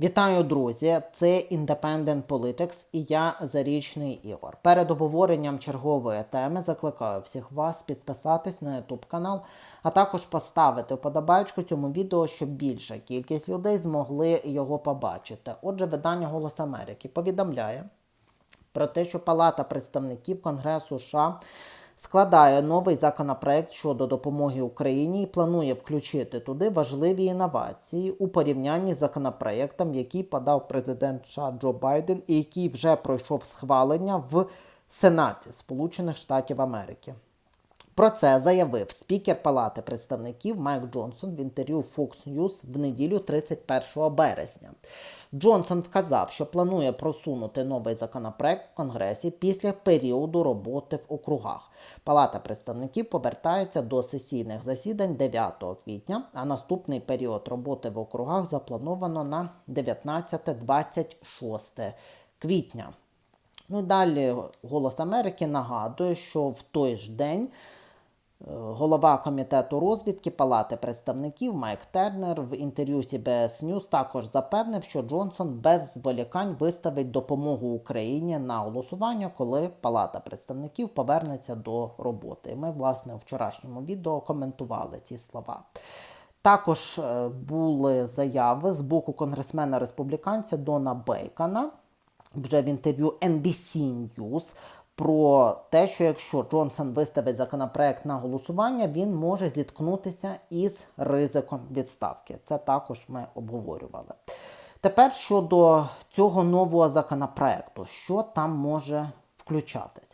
Вітаю, друзі! Це Independent Politics і я Зарічний Ігор. Перед обговоренням чергової теми закликаю всіх вас підписатись на YouTube канал, а також поставити вподобайку цьому відео, щоб більша кількість людей змогли його побачити. Отже, видання Голос Америки повідомляє про те, що Палата представників Конгресу США складає новий законопроект щодо допомоги Україні і планує включити туди важливі інновації у порівнянні з законопроектом, який подав президент США Джо Байден і який вже пройшов схвалення в Сенаті Сполучених Штатів Америки. Про це заявив спікер Палати представників Майк Джонсон в інтерв'ю Fox News в неділю 31 березня. Джонсон вказав, що планує просунути новий законопроект в Конгресі після періоду роботи в округах. Палата представників повертається до сесійних засідань 9 квітня, а наступний період роботи в округах заплановано на 19-26 квітня. Ну і далі Голос Америки нагадує, що в той ж день голова комітету розвідки Палати представників Майк Тернер в інтерв'ю CBS News також запевнив, що Джонсон без зволікань виставить допомогу Україні на голосування, коли Палата представників повернеться до роботи. Ми, власне, у вчорашньому відео коментували ці слова. Також е, були заяви з боку конгресмена республіканця Дона Бейкона вже в інтерв'ю NBC News про те, що якщо Джонсон виставить законопроект на голосування, він може зіткнутися із ризиком відставки. Це також ми обговорювали. Тепер щодо цього нового законопроекту, що там може включатись?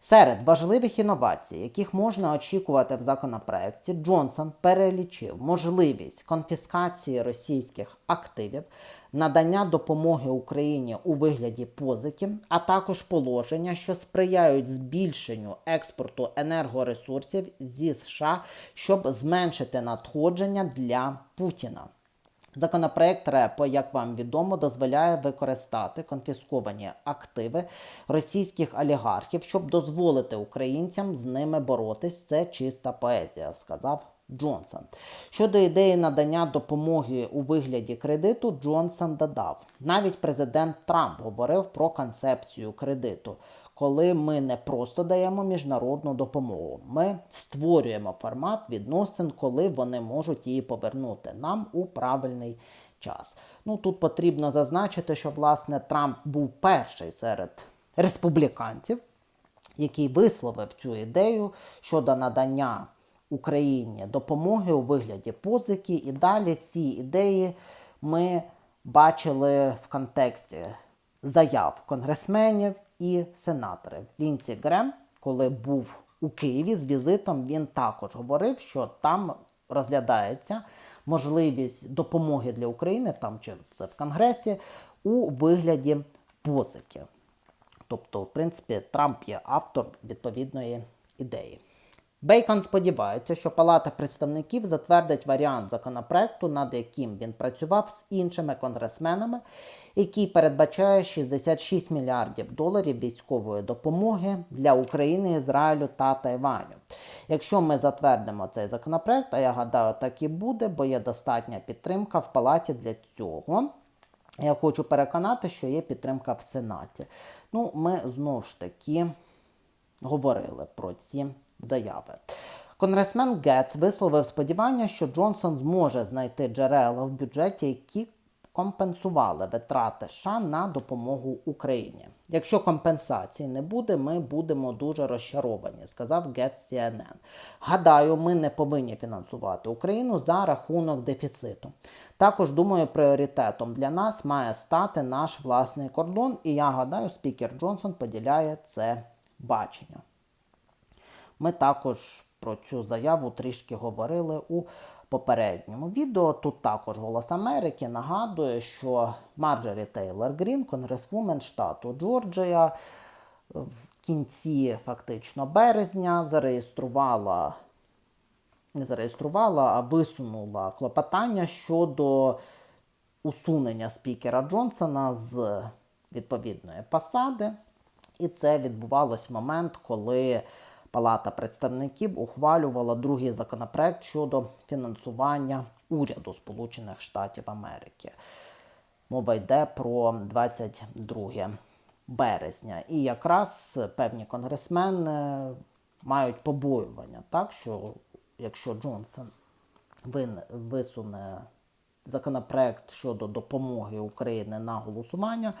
Серед важливих інновацій, яких можна очікувати в законопроекті, Джонсон перелічив можливість конфіскації російських активів, надання допомоги Україні у вигляді позики, а також положення, що сприяють збільшенню експорту енергоресурсів зі США, щоб зменшити надходження для Путіна. Законопроект РЕПО, як вам відомо, дозволяє використати конфісковані активи російських олігархів, щоб дозволити українцям з ними боротись. Це чиста поезія, сказав Джонсон. Щодо ідеї надання допомоги у вигляді кредиту, Джонсон додав: навіть президент Трамп говорив про концепцію кредиту. Коли ми не просто даємо міжнародну допомогу, ми створюємо формат відносин, коли вони можуть її повернути нам у правильний час. Ну тут потрібно зазначити, що власне Трамп був перший серед республіканців, який висловив цю ідею щодо надання Україні допомоги у вигляді позики. І далі ці ідеї ми бачили в контексті заяв конгресменів і сенатори. Лінці Грем, коли був у Києві з візитом, він також говорив, що там розглядається можливість допомоги для України, там чи це в Конгресі, у вигляді позики. Тобто, в принципі, Трамп є автор відповідної ідеї. Бейкон сподівається, що Палата представників затвердить варіант законопроекту, над яким він працював з іншими конгресменами, який передбачає 66 мільярдів доларів військової допомоги для України, Ізраїлю та Тайваню. Якщо ми затвердимо цей законопроект, а я гадаю, так і буде, бо є достатня підтримка в палаті для цього. Я хочу переконати, що є підтримка в Сенаті. Ну, ми знову ж таки говорили про ці заяви. Конгресмен Гетц висловив сподівання, що Джонсон зможе знайти джерела в бюджеті, які компенсували витрати США на допомогу Україні. Якщо компенсації не буде, ми будемо дуже розчаровані, сказав Гетц CNN. Гадаю, ми не повинні фінансувати Україну за рахунок дефіциту. Також думаю, пріоритетом для нас має стати наш власний кордон, і я гадаю, спікер Джонсон поділяє це бачення. Ми також про цю заяву трішки говорили у попередньому відео. Тут також Голос Америки нагадує, що Марджорі Тейлор Грін, конгресвумен штату Джорджія, в кінці фактично березня зареєструвала. Не зареєструвала, а висунула клопотання щодо усунення спікера Джонсона з відповідної посади. І це відбувалось в момент, коли Палата представників ухвалювала другий законопроект щодо фінансування уряду Сполучених Штатів Америки. мова йде про 22 березня. І якраз певні конгресмени мають побоювання, так що якщо Джонсон висуне законопроект щодо допомоги Україні на голосування,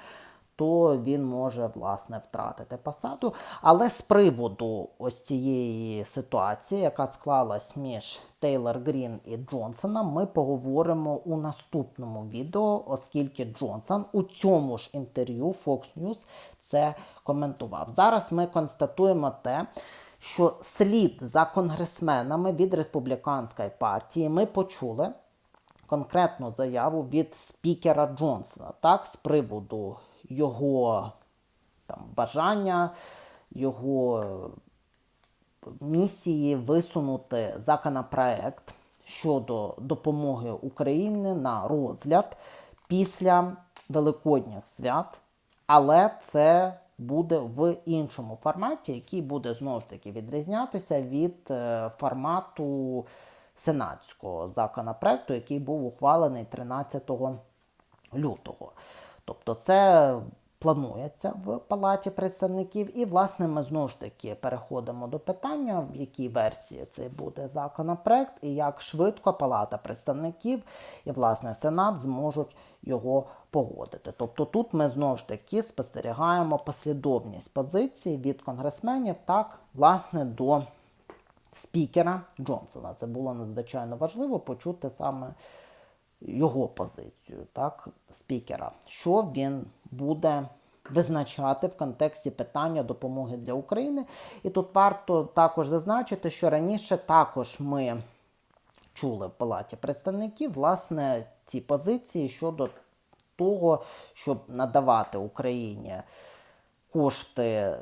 то він може власне втратити посаду. Але з приводу ось цієї ситуації, яка склалась між Тейлор Грін і Джонсоном, ми поговоримо у наступному відео, оскільки Джонсон у цьому ж інтерв'ю Fox News це коментував. Зараз ми констатуємо те, що слід за конгресменами від республіканської партії ми почули конкретну заяву від спікера Джонсона, так, з приводу його там, бажання, його місії висунути законопроект щодо допомоги Україні на розгляд після Великодніх свят, але це буде в іншому форматі, який буде знову ж таки відрізнятися від е, формату сенатського законопроекту, який був ухвалений 13 лютого. Тобто це планується в Палаті представників. І, власне, ми знову ж таки переходимо до питання, в якій версії це буде законопроект, і як швидко Палата представників і, власне, Сенат зможуть його погодити. Тобто тут ми знову ж таки спостерігаємо послідовність позицій від конгресменів, так, власне, до спікера Джонсона. Це було надзвичайно важливо почути саме його позицію, так, спікера, що він буде визначати в контексті питання допомоги для України. І тут варто також зазначити, що раніше також ми чули в Палаті представників власне ці позиції щодо того, щоб надавати Україні кошти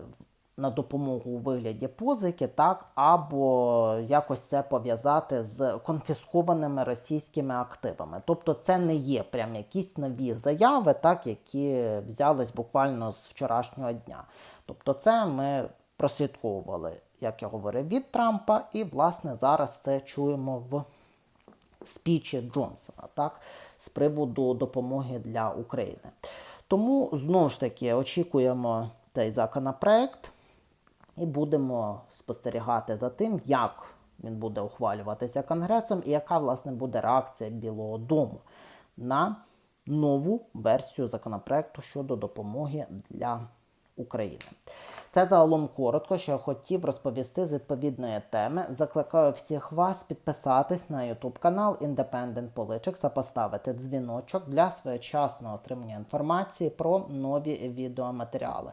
на допомогу у вигляді позики, так, або якось це пов'язати з конфіскованими російськими активами. Тобто це не є прям якісь нові заяви, так, які взялись буквально з вчорашнього дня. Тобто, це ми прослідковували, як я говорив, від Трампа, і власне зараз це чуємо в спічі Джонсона, так, з приводу допомоги для України. Тому знову ж таки очікуємо цей законопроект і будемо спостерігати за тим, як він буде ухвалюватися Конгресом і яка власне буде реакція Білого Дому на нову версію законопроекту щодо допомоги для України. Це загалом коротко, що я хотів розповісти з відповідної теми. Закликаю всіх вас підписатись на YouTube канал Independent Politics, а поставити дзвіночок для своєчасного отримання інформації про нові відеоматеріали.